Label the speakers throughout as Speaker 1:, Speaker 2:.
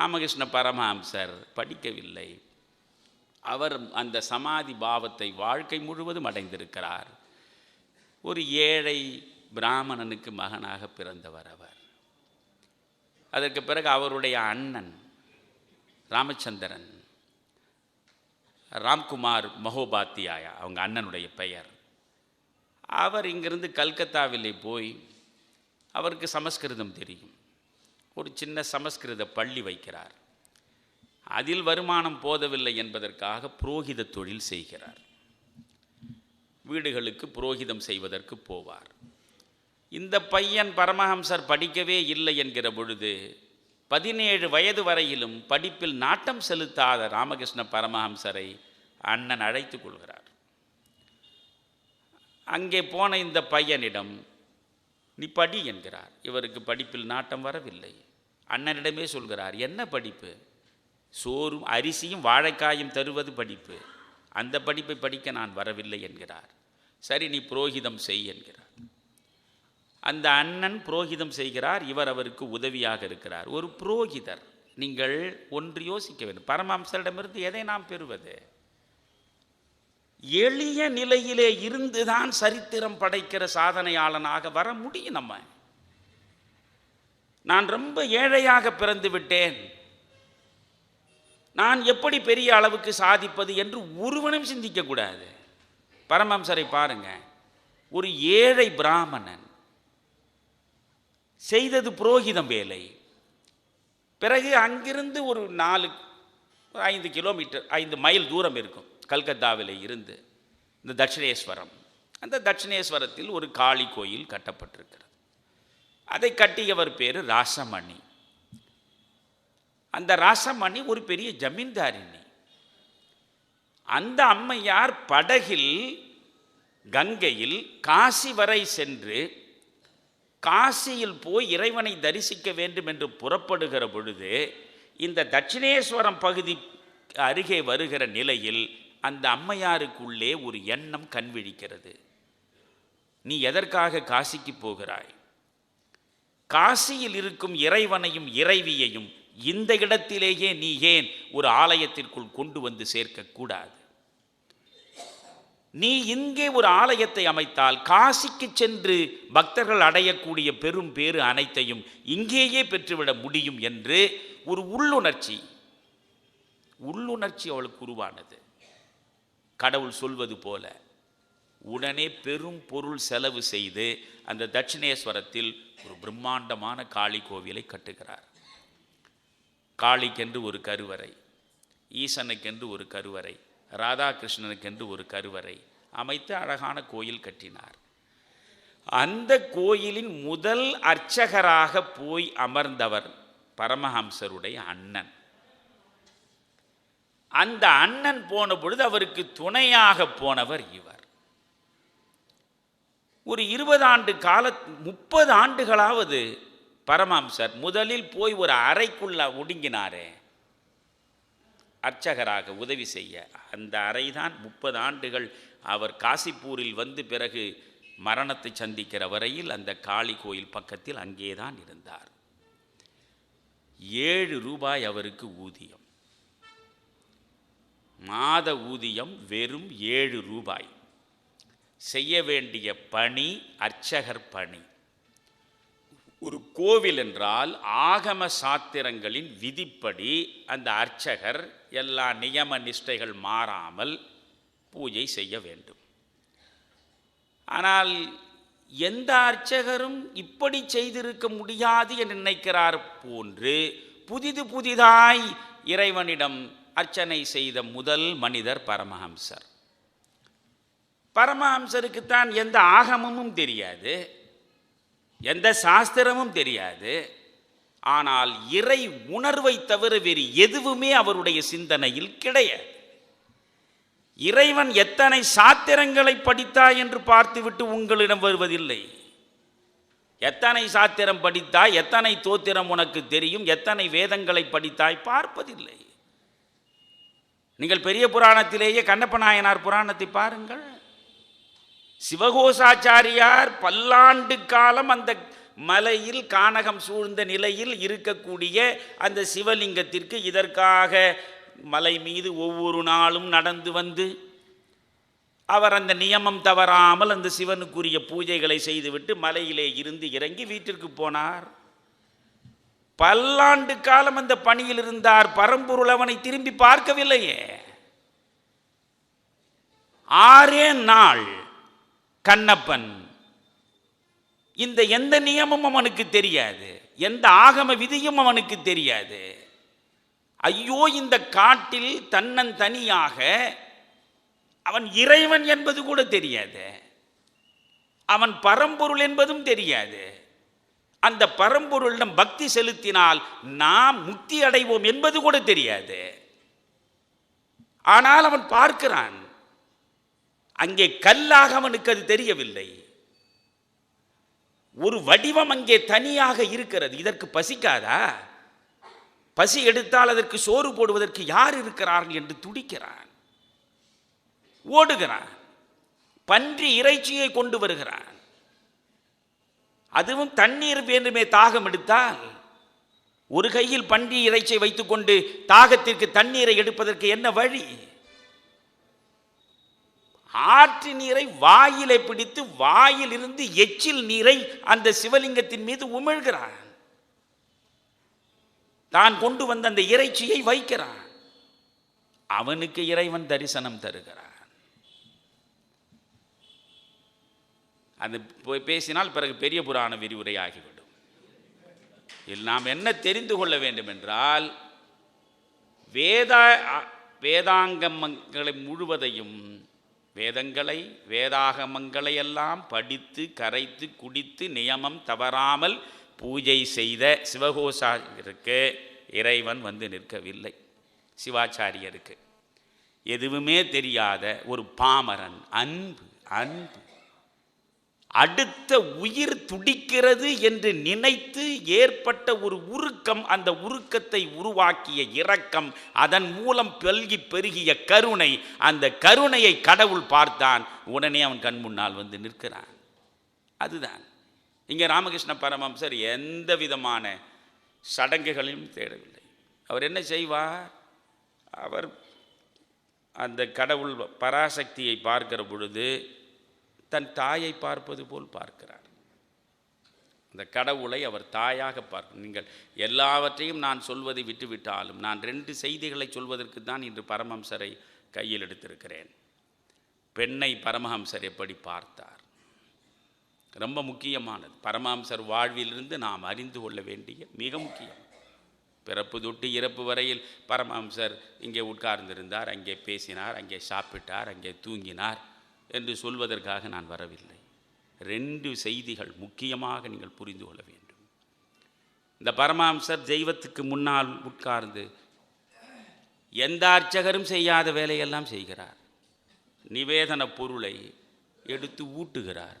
Speaker 1: ராமகிருஷ்ண பரமஹம்சர் படிக்கவில்லை. அவர் அந்த சமாதி பாவத்தை வாழ்க்கை முழுவதும் அடைந்திருக்கிறார். ஒரு ஏழை பிராமணனுக்கு மகனாக பிறந்தவர் அவர். அதற்கு பிறகு அவருடைய அண்ணன் ராமச்சந்திரன் ராம்குமார் மகோபாத்தியாயா அவங்க அண்ணனுடைய பெயர். அவர் இங்கிருந்து கல்கத்தாவிலே போய் அவருக்கு சமஸ்கிருதம் தெரியும். ஒரு சின்ன சமஸ்கிருத பள்ளி வைக்கிறார். அதில் வருமானம் போதவில்லை என்பதற்காக புரோகித தொழில் செய்கிறார். வீடுகளுக்கு புரோகிதம் செய்வதற்கு போவார். இந்த பையன் பரமஹம்சர் படிக்கவே இல்லை என்கிற பொழுது பதினேழு வயது வரையிலும் படிப்பில் நாட்டம் செலுத்தாத ராமகிருஷ்ண பரமஹம்சரை அண்ணன் அழைத்து கொள்கிறார். அங்கே போன இந்த பையனிடம் நீ படி என்கிறார். இவருக்கு படிப்பில் நாட்டம் வரவில்லை. அண்ணனிடமே சொல்கிறார் என்ன படிப்பு? சோறும் அரிசியும் வாழைக்காயும் தருவது படிப்பு. அந்த படிப்பை படிக்க நான் வரவில்லை என்கிறார். சரி நீ புரோகிதம் செய் என்கிறார். அந்த அண்ணன் புரோகிதம் செய்கிறார் இவர் அவருக்கு உதவியாக இருக்கிறார். ஒரு புரோகிதர் நீங்கள் ஒன்று யோசிக்க வேண்டும். பரமஹம்சரிடமிருந்து எதை நாம் பெறுவது? எளிய நிலையிலே இருந்துதான் சரித்திரம் படைக்கிற சாதனையாளனாக வர முடியும் நம்ம. நான் ரொம்ப ஏழையாக பிறந்து விட்டேன். நான் எப்படி பெரிய அளவுக்கு சாதிப்பது என்று ஒருவனும் சிந்திக்கக்கூடாது பரமம்சரை பாருங்க. ஒரு ஏழை பிராமணன் செய்தது புரோகிதம் வேலை. பிறகு அங்கிருந்து ஒரு நாலு ஒரு ஐந்து கிலோமீட்டர் ஐந்து மைல் தூரம் இருக்கும். கல்கத்தாவில் இருந்து இந்த தட்சிணேஸ்வரம். அந்த தட்சிணேஸ்வரத்தில் ஒரு காளி கோயில் கட்டப்பட்டிருக்கிறது. அதை கட்டியவர் பேர் ராசமணி. அந்த ராசமணி ஒரு பெரிய ஜமீன்தாரிணி. அந்த அம்மையார் படகில் கங்கையில் காசி வரை சென்று காசியில் போய் இறைவனை தரிசிக்க வேண்டும் என்று புறப்படுகிற பொழுது இந்த தட்சிணேஸ்வரம் பகுதி அருகே வருகிற நிலையில் அந்த அம்மையாருக்குள்ளே ஒரு எண்ணம் கண்விழிக்கிறது நீ எதற்காக காசிக்கு போகிறாய்? காசியில் இருக்கும் இறைவனையும் இறைவியையும் இந்த இடத்திலேயே நீ ஏன் ஒரு ஆலயத்திற்குள் கொண்டு வந்து சேர்க்கக்கூடாது? நீ இங்கே ஒரு ஆலயத்தை அமைத்தால் காசிக்கு சென்று பக்தர்கள் அடையக்கூடிய பெரும் பேறு அனைத்தையும் இங்கேயே பெற்றுவிட முடியும் என்று ஒரு உள்ளுணர்ச்சி உள்ளுணர்ச்சி அவளுக்கு உருவானது. கடவுள் சொல்வது போல உடனே பெரும் பொருள் செலவு செய்து அந்த தட்சிணேஸ்வரத்தில் ஒரு பிரம்மாண்டமான காளி கோவிலை கட்டுகிறார். காளிக்கென்று ஒரு கருவறை ஈசனுக்கென்று ஒரு கருவறை ராதாகிருஷ்ணனுக்கென்று ஒரு கருவறை அமைத்து அழகான கோயில் கட்டினார். அந்த கோயிலின் முதல் அர்ச்சகராக போய் அமர்ந்தவர் பரமஹம்சருடைய அண்ணன். அந்த அண்ணன் போன பொழுது அவருக்கு துணையாக போனவர் இவர். ஒரு இருபது ஆண்டு கால முப்பது ஆண்டுகளாவது பரமாம்சர் முதலில் போய் ஒரு அறைக்குள்ள ஒடுங்கினாரே. அர்ச்சகராக உதவி செய்ய. அந்த அறைதான் முப்பது ஆண்டுகள் அவர் காசிப்பூரில் வந்து பிறகு மரணத்தை சந்திக்கிற வரையில் அந்த காளி கோயில் பக்கத்தில் அங்கேதான் இருந்தார். ஏழு ரூபாய் அவருக்கு ஊதியம். மாத ஊதியம் வெறும் ஏழு ரூபாய். செய்ய வேண்டிய பணி அர்ச்சகர் பணி. ஒரு கோவில் என்றால் ஆகம சாத்திரங்களின் விதிப்படி அந்த அர்ச்சகர் எல்லா நியம நிஷ்டைகள் மாறாமல் பூஜை செய்ய வேண்டும். ஆனால் எந்த அர்ச்சகரும் இப்படி செய்திருக்க முடியாது என்று நினைக்கிறார் போன்று புதிது புதிதாய் இறைவனிடம் அர்ச்சனை செய்த முதல் மனிதர் பரமஹம்சர். பரமஹம்சருக்குத்தான் எந்த ஆகமமும் தெரியாது எந்த சாஸ்திரமும் தெரியாது. ஆனால் இறை உணர்வை தவிர வேறு எதுவுமே அவருடைய சிந்தனையில் கிடையாது. இறைவன் எத்தனை சாத்திரங்களை படித்தாய் என்று பார்த்துவிட்டு உங்களிடம் வருவதில்லை. எத்தனை சாத்திரம் படித்தாய் எத்தனை தோத்திரம் உனக்கு தெரியும் எத்தனை வேதங்களை படித்தாய் பார்ப்பதில்லை. நீங்கள் பெரிய புராணத்திலேயே கண்ணப்ப நாயனார் புராணத்தை பாருங்கள். சிவகோசாச்சாரியார் பல்லாண்டு காலம் அந்த மலையில் கானகம் சூழ்ந்த நிலையில் இருக்கக்கூடிய அந்த சிவலிங்கத்திற்கு இதற்காக மலை மீது ஒவ்வொரு நாளும் நடந்து வந்து அவர் அந்த நியமம் தவறாமல் அந்த சிவனுக்குரிய பூஜைகளை செய்துவிட்டு மலையிலே இருந்து இறங்கி வீட்டிற்கு போனார். பல்லாண்டு காலம் அந்த பணியில் இருந்தார். பரம்பொருள் அவனை திரும்பி பார்க்கவில்லையே. ஆறே நாள் கண்ணப்பன். இந்த எந்த நியமமும் அவனுக்கு தெரியாது. எந்த ஆகம விதியும் அவனுக்கு தெரியாது. ஐயோ இந்த காட்டில் தன்னன் தனியாக அவன் இறைவன் என்பது கூட தெரியாது. அவன் பரம்பொருள் என்பதும் தெரியாது. அந்த பரம்பொருளிடம் பக்தி செலுத்தினால் நாம் முக்தி அடைவோம் என்பது கூட தெரியாது. ஆனால் அவன் பார்க்கிறான். அங்கே கல்லாக அவனுக்கு அது தெரியவில்லை. ஒரு வடிவம் அங்கே தனியாக இருக்கிறது. இதற்கு பசிக்காதா? பசி எடுத்தால் அதற்கு சோறு போடுவதற்கு யார் இருக்கிறார்கள் என்று துடிக்கிறான். ஓடுகிறான். பன்றி இறைச்சியை கொண்டு வருகிறான். அதுவும் தண்ணீர் வேண்டுமே தாகம் எடுத்தால் ஒரு கையில் பன்றி இறைச்சியை வைத்துக்கொண்டு தாகத்திற்கு தண்ணீரை எடுப்பதற்கு என்ன வழி? ஆற்று நீரை வாயிலை பிடித்து வாயிலிருந்து எச்சில் நீரை அந்த சிவலிங்கத்தின் மீது உமிழ்கிறான். தான் கொண்டு வந்த அந்த இறைச்சியை வைக்கிறான். அவனுக்கு இறைவன் தரிசனம் தருகிறான். அது போய் பேசினால் பிறகு பெரிய புராண விரிவுரை ஆகிவிடும். இதில் நாம் என்ன தெரிந்து கொள்ள வேண்டும் என்றால் வேதா வேதாங்கமங்களை முழுவதையும் வேதங்களை வேதாகமங்களை எல்லாம் படித்து கரைத்து குடித்து நியமம் தவறாமல் பூஜை செய்த சிவகோசாரியருக்கு இறைவன் வந்து நிற்கவில்லை. சிவாச்சாரியருக்கு. எதுவுமே தெரியாத ஒரு பாமரன். அன்பு அன்பு. அடுத்த உயிர் துடிக்கிறது என்று நினைத்து ஏற்பட்ட ஒரு உருக்கம் அந்த உருக்கத்தை உருவாக்கிய இரக்கம் அதன் மூலம் பெல்கி பெருகிய கருணை. அந்த கருணையை கடவுள் பார்த்தான். உடனே அவன் கண் முன்னால் வந்து நிற்கிறான். அதுதான். இங்கே ராமகிருஷ்ண பரமம்சர் எந்த விதமான சடங்குகளையும் தேடவில்லை. அவர் என்ன செய்வார்? அவர் அந்த கடவுள் பராசக்தியை பார்க்கிற பொழுது தன் தாயை பார்ப்பது போல் பார்க்கிறார். அந்த கடவுளை அவர் தாயாக பார்க்க நீங்கள் எல்லாவற்றையும் நான் சொல்வதை விட்டுவிட்டாலும் நான் ரெண்டு செய்திகளை சொல்வதற்கு தான் இன்று பரமஹம்சரை கையில் எடுத்திருக்கிறேன். பெண்ணை பரமஹம்சர் எப்படி பார்த்தார்? ரொம்ப முக்கியமானது. பரமஹம்சர் வாழ்விலிருந்து நாம் அறிந்து கொள்ள வேண்டிய மிக முக்கியம். பிறப்பு தொட்டு இறப்பு வரையில் பரமஹம்சர் இங்கே உட்கார்ந்திருந்தார் அங்கே பேசினார் அங்கே சாப்பிட்டார் அங்கே தூங்கினார். என்று சொல்வதற்காக நான் வரவில்லை. ரெண்டு செய்திகள் முக்கியமாக நீங்கள் புரிந்து கொள்ள வேண்டும். இந்த பரமாம்சர் தெய்வத்துக்கு முன்னால் உட்கார்ந்து எந்த அர்ச்சகரும் செய்யாத வேலையெல்லாம் செய்கிறார். நிவேதன பொருளை எடுத்து ஊட்டுகிறார்.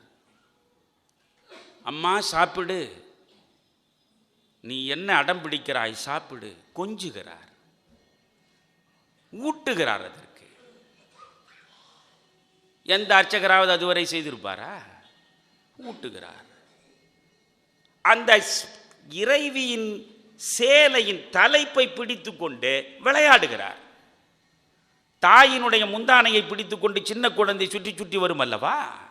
Speaker 1: அம்மா சாப்பிடு. நீ என்ன அடம் பிடிக்கிறாய் சாப்பிடு. கொஞ்சுகிறார். ஊட்டுகிறார் அதற்கு. எந்த அர்ச்சகராவது அதுவரை செய்திருப்பாரா? ஊட்டுகிறார். அந்த இறைவியின் சேலையின் தலைப்பை பிடித்து கொண்டு விளையாடுகிறார். தாயினுடைய முந்தானையை பிடித்துக்கொண்டு சின்ன குழந்தை சுற்றி சுற்றி வரும் அல்லவா?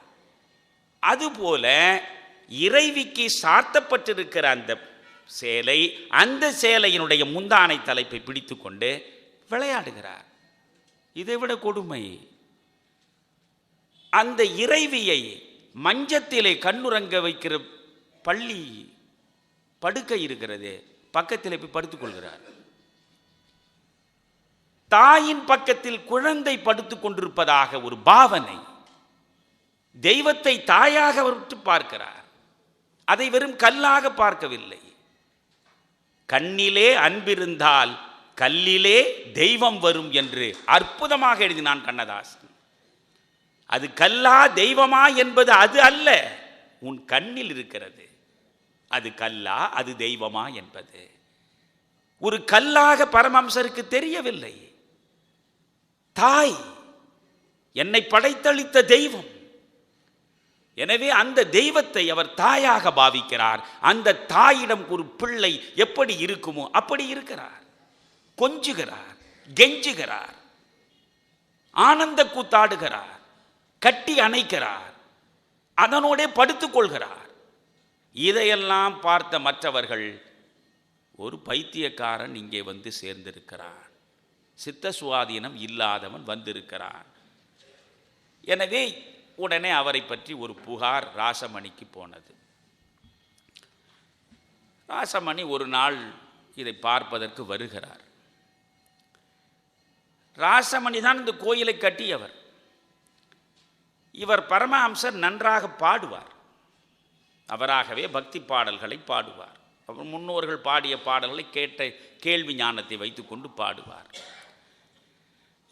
Speaker 1: அதுபோல இறைவிக்கு சாத்தப்பட்டிருக்கிற அந்த சேலை அந்த சேலையினுடைய முந்தானை தலைப்பை பிடித்துக்கொண்டு விளையாடுகிறார். இதைவிட கொடுமை. அந்த இறைவியை மஞ்சத்திலே கண்ணுறங்க வைக்கிற பள்ளி படுக்கை இருக்கிறது பக்கத்தில் போய் படுத்துக்கொள்கிறார் தாயின் பக்கத்தில் குழந்தை படுத்துக் கொண்டிருப்பதாக ஒரு பாவனை தெய்வத்தை தாயாக விட்டு பார்க்கிறார். அதை வெறும் கல்லாக பார்க்கவில்லை. கண்ணிலே அன்பிருந்தால் கல்லிலே தெய்வம் வரும் என்று அற்புதமாக எழுதினான் கண்ணதாசன். அது கல்லா தெய்வமா என்பது அது அல்ல. உன் கண்ணில் இருக்கிறது. அது கல்லா அது தெய்வமா என்பது. ஒரு கல்லாக பரமம்சருக்கு தெரியவில்லை. தாய் என்னை படைத்தளித்த தெய்வம். எனவே அந்த தெய்வத்தை அவர் தாயாக பாவிக்கிறார். அந்த தாயிடம் ஒரு பிள்ளை எப்படி இருக்குமோ அப்படி இருக்கிறார். கொஞ்சுகிறார் கெஞ்சுகிறார். ஆனந்த கூத்தாடுகிறார். கட்டி அணைக்கிறார். அதனோடே படுத்துக்கொள்கிறார் இதையெல்லாம் பார்த்த மற்றவர்கள் ஒரு பைத்தியக்காரன் இங்கே வந்து சேர்ந்திருக்கிறான். சித்த சுவாதீனம் இல்லாதவன் வந்திருக்கிறான். எனவே உடனே அவரை பற்றி ஒரு புகார் ராசமணிக்கு போனது. ராசமணி ஒரு நாள் இதை பார்ப்பதற்கு வருகிறார். ராசமணி தான் இந்த கோயிலை கட்டியவர். இவர் பரமஹம்சர் நன்றாக பாடுவார். அவராகவே பக்தி பாடல்களை பாடுவார். அவர் முன்னோர்கள் பாடிய பாடல்களை கேட்ட கேள்வி ஞானத்தை வைத்துக்கொண்டு பாடுவார்.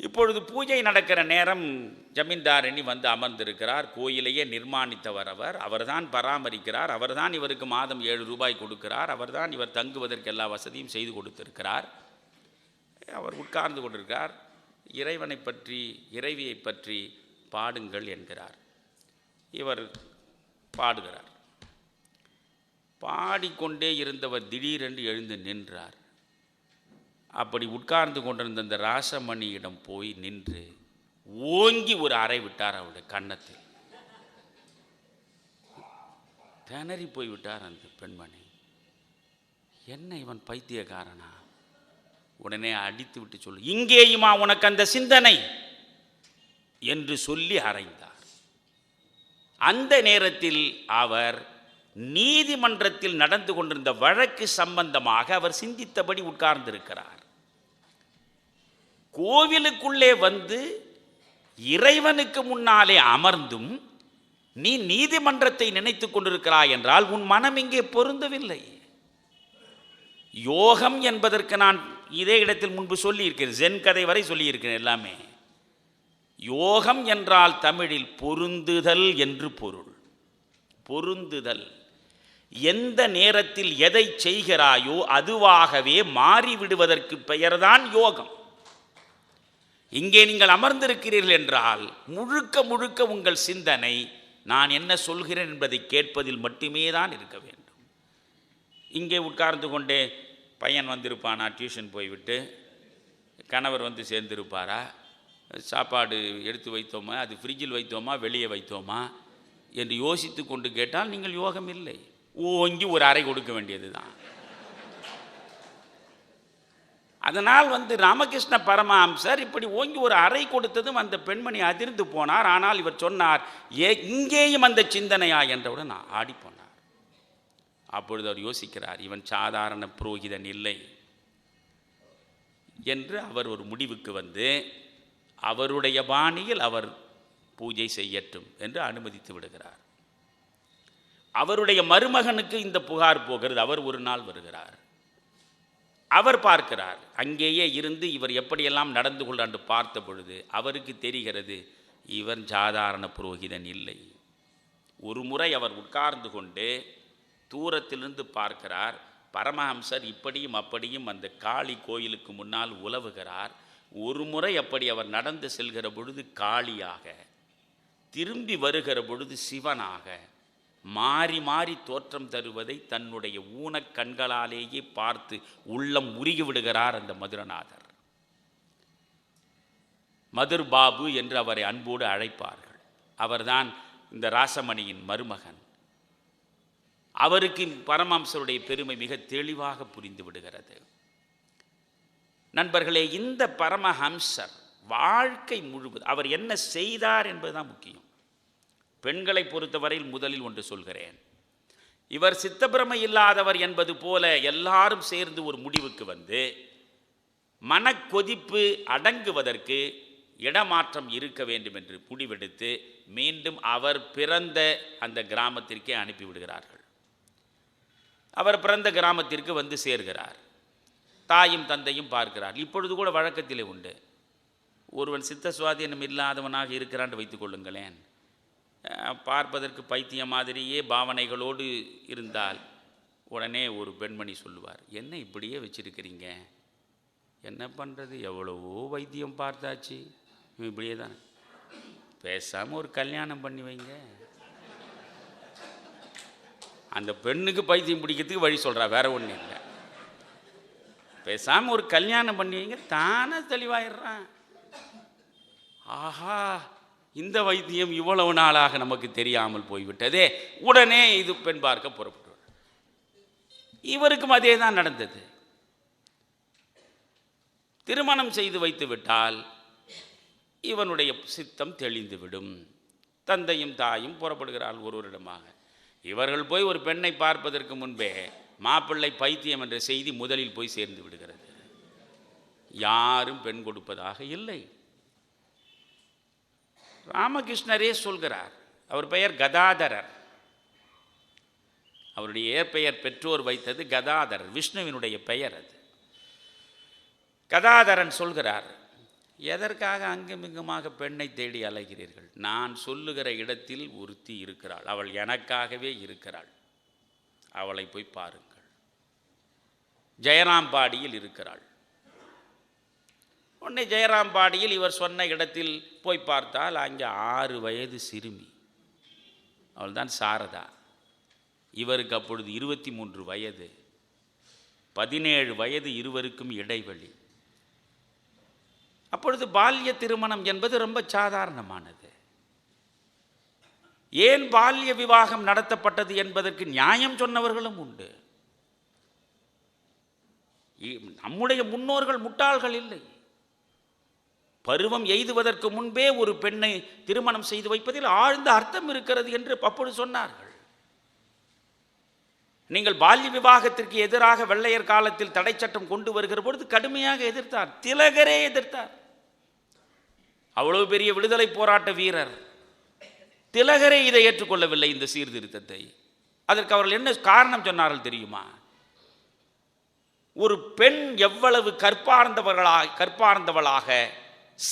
Speaker 1: இப்பொழுது பூஜை நடக்கிற நேரம் ஜமீன்தாரணி வந்து அமர்ந்திருக்கிறார். கோயிலையே நிர்மாணித்தவர் அவர். அவர்தான் பராமரிக்கிறார். அவர்தான் இவருக்கு மாதம் ஏழு ரூபாய் கொடுக்கிறார். அவர்தான் இவர் தங்குவதற்கு எல்லா வசதியும் செய்து கொடுத்திருக்கிறார். அவர் உட்கார்ந்து கொண்டிருக்கிறார். இறைவனை பற்றி இறைவியை பற்றி பாடுங்கள் என்கிறார். இவர் பாடுகிறார். பாடிக்கொண்டே இருந்தவர் திடீரென்று எழுந்து நின்றார். அப்படி உட்கார்ந்து கொண்டிருந்த அந்த ராசமணியிடம் போய் நின்று ஓங்கி ஒரு அறை விட்டார் அவருடைய கன்னத்தில். திணறி போய் விட்டார் அந்த பெண்மணி. என்ன இவன் பைத்தியக்காரனா? உடனே அடித்து விட்டு சொல்லு. இங்கேயுமா உனக்கு அந்த சிந்தனை? என்று சொல்லி அறைந்தார். அந்த நேரத்தில் அவர் நீதிமன்றத்தில் நடந்து கொண்டிருந்த வழக்கு சம்பந்தமாக அவர் சிந்தித்தபடி உட்கார்ந்திருக்கிறார். கோவிலுக்குள்ளே வந்து இறைவனுக்கு முன்னாலே அமர்ந்தும் நீ நீதிமன்றத்தை நினைத்துக் கொண்டிருக்கிறாய் என்றால் உன் மனம் இங்கே பொருந்தவில்லை. யோகம் என்பதற்கு நான் இதே இடத்தில் முன்பு சொல்லியிருக்கிறேன் ஜென் கதை வரை சொல்லியிருக்கிறேன் எல்லாமே. யோகம் என்றால் தமிழில் பொருந்துதல் என்று பொருள். பொருந்துதல். எந்த நேரத்தில் எதை செய்கிறாயோ அதுவாகவே மாறிவிடுவதற்கு பெயர்தான் யோகம். இங்கே நீங்கள் அமர்ந்திருக்கிறீர்கள் என்றால் முழுக்க முழுக்க உங்கள் சிந்தனை நான் என்ன சொல்கிறேன் என்பதை கேட்பதில் மட்டுமே தான் இருக்க வேண்டும். இங்கே உட்கார்ந்து கொண்டே பையன் வந்திருப்பானா டியூஷன் போய்விட்டு? கணவர் வந்து சேர்ந்திருப்பாரா? சாப்பாடு எடுத்து வைத்தோமா அது ஃப்ரிட்ஜில் வைத்தோமா வெளியே வைத்தோமா என்று யோசித்து கொண்டு கேட்டால் நீங்கள் யோகம் இல்லை. ஓங்கி ஒரு அறை கொடுக்க வேண்டியது தான். அதனால் வந்து ராமகிருஷ்ண பரமஹம்சர் இப்படி ஓங்கி ஒரு அறை கொடுத்ததும் அந்த பெண்மணி அதிர்ந்து போனார். ஆனால் இவர் சொன்னார் ஏ இங்கேயும் அந்த சிந்தனையா? என்றவுடன் நான் ஆடிப்போனார் அப்பொழுது அவர் யோசிக்கிறார் இவன் சாதாரண புரோகிதன் இல்லை. என்று அவர் ஒரு முடிவுக்கு வந்து அவருடைய பாணியில் அவர் பூஜை செய்யட்டும் என்று அனுமதித்து விடுகிறார். அவருடைய மருமகனுக்கு இந்த புகார் போகிறது. அவர் ஒரு நாள் வருகிறார். அவர் பார்க்கிறார் அங்கேயே இருந்து இவர் எப்படியெல்லாம் நடந்து கொள்ளாண்டு பார்த்த பொழுது அவருக்கு தெரிகிறது இவன் சாதாரண புரோகிதன் இல்லை. ஒரு முறை அவர் உட்கார்ந்து கொண்டு தூரத்திலிருந்து பார்க்கிறார். பரமஹம்சர் இப்படியும் அப்படியும் அந்த காளி கோயிலுக்கு முன்னால் உலவுகிறார். ஒரு முறை அப்படி அவர் நடந்து செல்கிற பொழுது காளியாக திரும்பி வருகிற பொழுது சிவனாக மாறி மாறி தோற்றம் தருவதை தன்னுடைய ஊனக் கண்களாலேயே பார்த்து உள்ளம் உருகி விடுகிறார் அந்த மதுரநாதர். மதுர் பாபு என்று அவரை அன்போடு அழைப்பார்கள். அவர்தான் இந்த ராசமணியின் மருமகன். அவருக்கு பரமாம்சருடைய பெருமை மிக தெளிவாக புரிந்து விடுகிறது. நண்பர்களே இந்த பரமஹம்சர் வாழ்க்கை முழுவதும் அவர் என்ன செய்தார் என்பதுதான் முக்கியம். பெண்களை பொறுத்தவரையில் முதலில் ஒன்று சொல்கிறேன். இவர் சித்தப்பிரமை இல்லாதவர் என்பது போல எல்லாரும் சேர்ந்து ஒரு முடிவுக்கு வந்து மனக்கொதிப்பு அடங்குவதற்கு இடமாற்றம் இருக்க வேண்டும் என்று முடிவெடுத்து மீண்டும் அவர் பிறந்த அந்த கிராமத்திற்கே அனுப்பிவிடுகிறார்கள். அவர் பிறந்த கிராமத்திற்கு வந்து சேர்கிறார். தாயும் தந்தையும் பார்க்கிறார். இப்பொழுது கூட வழக்கத்திலே உண்டு. ஒருவன் சித்த சுவாதீனம் இல்லாதவனாக இருக்கிறான் வைத்துக் கொள்ளுங்களேன். பார்ப்பதற்கு பைத்தியம் மாதிரியே பாவனைகளோடு இருந்தால் உடனே ஒரு பெண்மணி சொல்லுவார் என்ன இப்படியே வச்சிருக்கிறீங்க? என்ன பண்ணுறது எவ்வளவோ வைத்தியம் பார்த்தாச்சு. இப்படியே தான். பேசாமல் ஒரு கல்யாணம் பண்ணி வைங்க. அந்த பெண்ணுக்கு பைத்தியம் பிடிக்கிறதுக்கு வழி சொல்கிறா வேற ஒன்றும் இல்லை. பேசாமல் ஒரு கல்யாணம் பண்ணிங்க தானே தெளிவாயிடுறான். ஆஹா இந்த வைத்தியம் இவ்வளவு நாளாக நமக்கு தெரியாமல் போய்விட்டதே. உடனே இது பெண் பார்க்க புறப்பட்டு இவருக்கும் அதே தான் நடந்தது. திருமணம் செய்து வைத்து விட்டால் இவனுடைய சித்தம் தெளிந்துவிடும். தந்தையும் தாயும் புறப்படுகிறாள் ஒருவரிடமாக இவர்கள் போய் ஒரு பெண்ணை பார்ப்பதற்கு முன்பே மாப்பிள்ளை பைத்தியம் என்ற செய்தி முதலில் போய் சேர்ந்து விடுகிறது. யாரும் பெண் கொடுப்பதாக இல்லை. ராமகிருஷ்ணரே சொல்கிறார் அவர் பெயர் கதாதரர். அவருடைய இயற்பெயர் பெற்றோர் வைத்தது கதாதரர் விஷ்ணுவினுடைய பெயர் அது. கதாதரன் சொல்கிறார் எதற்காக அங்குமிங்குமாக பெண்ணை தேடி அலைகிறீர்கள்? நான் சொல்லுகிற இடத்தில் ஒருத்தி இருக்கிறாள் அவள் எனக்காகவே இருக்கிறாள். அவளை போய் பாருங்கள். ஜெயராம்பாடியில் இருக்கிறாள். உடனே ஜெயராம்பாடியில் இவர் சொன்ன இடத்தில் போய் பார்த்தால் அங்கே ஆறு வயது சிறுமி. அவள்தான் சாரதா. இவருக்கு அப்பொழுது இருபத்தி மூன்று வயது. பதினேழு வயது இருவருக்கும் இடைவெளி. அப்பொழுது பால்ய திருமணம் என்பது ரொம்ப சாதாரணமானது. ஏன் பால்ய விவாகம் நடத்தப்பட்டது என்பதற்கு நியாயம் சொன்னவர்களும் உண்டு. நம்முடைய முன்னோர்கள் முட்டாள்கள் இல்லை. பருவம் எய்துவதற்கு முன்பே ஒரு பெண்ணை திருமணம் செய்து வைப்பதில் ஆழ்ந்த அர்த்தம் இருக்கிறது என்று அப்பொழுது சொன்னார்கள். நீங்கள் பால்ய விவாகத்திற்கு எதிராக வெள்ளையர் காலத்தில் தடை சட்டம் கொண்டு வருகிற பொழுது கடுமையாக எதிர்த்தார். திலகரே எதிர்த்தார். அவ்வளவு பெரிய விடுதலை போராட்ட வீரர் திலகரே இதை ஏற்றுக்கொள்ளவில்லை இந்த சீர்திருத்தத்தை. அதற்கு அவர்கள் என்ன காரணம் சொன்னார்கள் தெரியுமா? ஒரு பெண் எவ்வளவு கற்பார்ந்தவர்களாக கற்பார்ந்தவளாக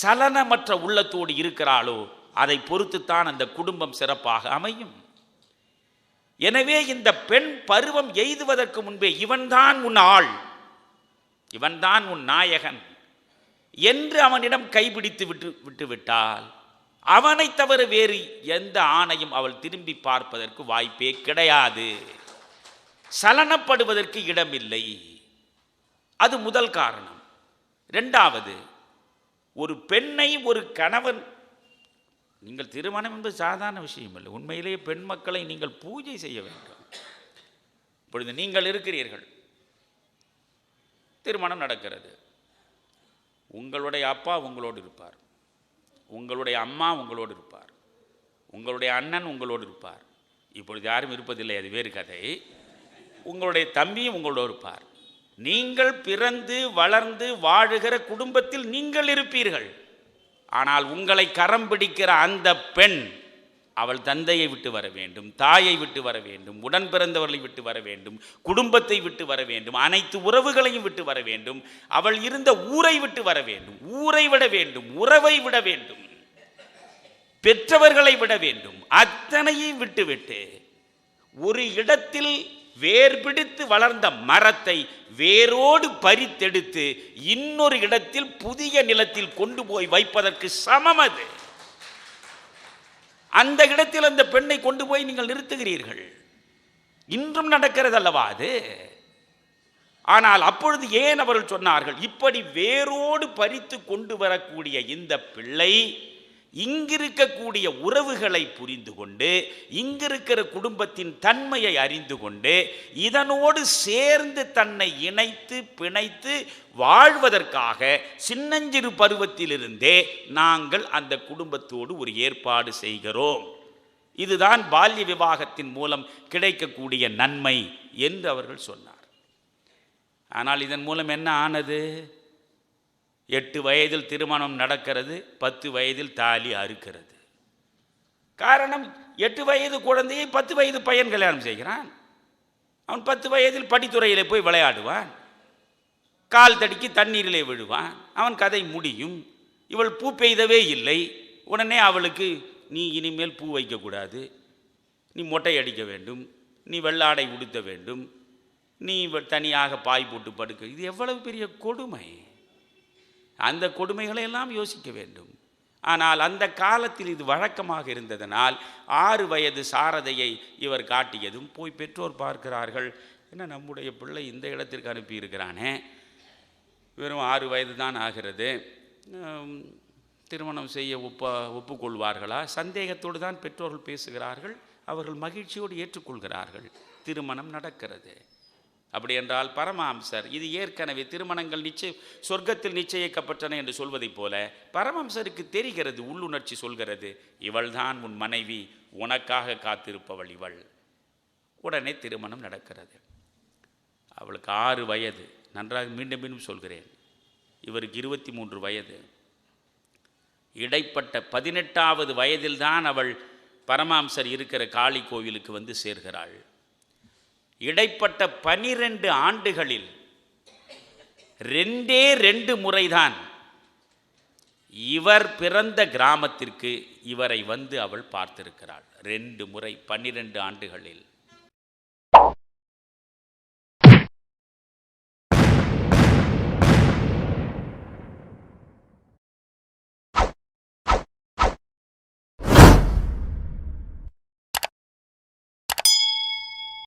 Speaker 1: சலனமற்ற உள்ளத்தோடு இருக்கிறாளோ அதை பொறுத்துத்தான் அந்த குடும்பம் சிறப்பாக அமையும். எனவே இந்த பெண் பருவம் எய்துவதற்கு முன்பே இவன்தான் உன் ஆள். இவன்தான் உன் நாயகன். என்று அவனிடம் கைபிடித்து விட்டு விட்டுவிட்டால் அவனை தவிர வேறு எந்த ஆணையும் அவள் திரும்பி பார்ப்பதற்கு வாய்ப்பே கிடையாது. சலனப்படுவதற்கு இடமில்லை. அது முதல் காரணம். ரெண்டாவது ஒரு பெண்ணை ஒரு கணவன் நீங்கள் திருமணம் என்பது சாதாரண விஷயம் இல்லை. உண்மையிலேயே பெண் மக்களை நீங்கள் பூஜை செய்ய வேண்டும். இப்பொழுது நீங்கள் இருக்கிறீர்கள். திருமணம் நடக்கிறது. உங்களுடைய அப்பா உங்களோடு இருப்பார். உங்களுடைய அம்மா உங்களோடு இருப்பார். உங்களுடைய அண்ணன் உங்களோடு இருப்பார். இப்பொழுது யாரும் இருப்பதில்லை அது வேறு கதை. உங்களுடைய தம்பியும் உங்களோடு இருப்பார். நீங்கள் பிறந்து வளர்ந்து வாழுகிற குடும்பத்தில் நீங்கள் இருப்பீர்கள். ஆனால் உங்களை கரம் பிடிக்கிற அந்த பெண் அவள் தந்தையை விட்டு வர வேண்டும் தாயை விட்டு வர வேண்டும் உடன் பிறந்தவர்களை விட்டு வர வேண்டும் குடும்பத்தை விட்டு வர வேண்டும் அனைத்து உறவுகளையும் விட்டு வர வேண்டும். அவள் இருந்த ஊரை விட்டு வர வேண்டும் ஊரை விட வேண்டும் உறவை விட வேண்டும் பெற்றவர்களை விட வேண்டும். அத்தனையும் விட்டுவிட்டு ஒரு இடத்தில் வேர் பிடித்து வளர்ந்த மரத்தை வேரோடு பறித்தெடுத்து இன்னொரு இடத்தில் புதிய நிலத்தில் கொண்டு போய் வைப்பதற்கு சமம் அது. அந்த இடத்தில் அந்த பெண்ணை கொண்டு போய் நீங்கள் நிறுத்துகிறீர்கள். இன்றும் நடக்கிறது அல்லவா அது? ஆனால் அப்பொழுது ஏன் அவர்கள் சொன்னார்கள் இப்படி வேரோடு பறித்து கொண்டு வரக்கூடிய இந்த பிள்ளை இங்கிருக்கக்கூடிய உறவுகளை புரிந்து கொண்டு இங்கிருக்கிற குடும்பத்தின் தன்மையை அறிந்து கொண்டு இதனோடு சேர்ந்து தன்னை இணைத்து பிணைத்து வாழ்வதற்காக சின்னஞ்சிறு பருவத்திலிருந்தே நாங்கள் அந்த குடும்பத்தோடு ஒரு ஏற்பாடு செய்கிறோம். இதுதான் பால்ய விவாகத்தின் மூலம் கிடைக்கக்கூடிய நன்மை என்று அவர்கள் சொன்னார். ஆனால் இதன் மூலம் என்ன ஆனது? எட்டு வயதில் திருமணம் நடக்கிறது பத்து வயதில் தாலி அறுக்கிறது. காரணம் எட்டு வயது குழந்தையை பத்து வயது பையன் கல்யாணம் செய்கிறான். அவன் பத்து வயதில் படித்துறையில் போய் விளையாடுவான். கால் தடிக்கி தண்ணீரிலே விழுவான். அவன் கதை முடியும். இவள் பூ பெய்தவே இல்லை. உடனே அவளுக்கு நீ இனிமேல் பூ வைக்கக்கூடாது. நீ மொட்டை அடிக்க வேண்டும். நீ வெள்ளாடை உடுத்த வேண்டும். நீ தனியாக பாய் போட்டு படுக்க. இது எவ்வளவு பெரிய கொடுமை. அந்த கொடுமைகளை எல்லாம் யோசிக்க வேண்டும். ஆனால் அந்த காலத்தில் இது வழக்கமாக இருந்ததனால் ஆறு வயது சாரதையை இவர் காட்டியதும் போய் பெற்றோர் பார்க்கிறார்கள். என்ன நம்முடைய பிள்ளை இந்த இடத்திற்கு அனுப்பியிருக்கிறானே? வெறும் ஆறு வயது தான் ஆகிறது. திருமணம் செய்ய ஒப்ப ஒப்புக்கொள்வார்களா? சந்தேகத்தோடு தான் பெற்றோர்கள் பேசுகிறார்கள். அவர்கள் மகிழ்ச்சியோடு ஏற்றுக்கொள்கிறார்கள். திருமணம் நடக்கிறது. அப்படி என்றால் பரமஹம்சர் இது ஏற்கனவே திருமணங்கள் நிச்சய சொர்க்கத்தில் நிச்சயிக்கப்பட்டன என்று சொல்வதைப் போல பரமஹம்சருக்கு தெரிகிறது உள்ளுணர்ச்சி சொல்கிறது இவள்தான் உன் மனைவி உனக்காக காத்திருப்பவள் இவள். உடனே திருமணம் நடக்கிறது. அவளுக்கு ஆறு வயது. நன்றாக மீண்டும் மீண்டும் சொல்கிறேன். இவருக்கு இருபத்தி மூன்று வயது. இடைப்பட்ட பதினெட்டாவது வயதில்தான் அவள் பரமாம்சர் இருக்கிற காளி கோவிலுக்கு வந்து சேர்கிறாள். இடைப்பட்ட பனிரெண்டு ஆண்டுகளில் ரெண்டே ரெண்டு முறைதான் இவர் பிறந்த கிராமத்திற்கு இவரை வந்து அவள் பார்த்திருக்கிறாள். ரெண்டு முறை பன்னிரெண்டு ஆண்டுகளில்.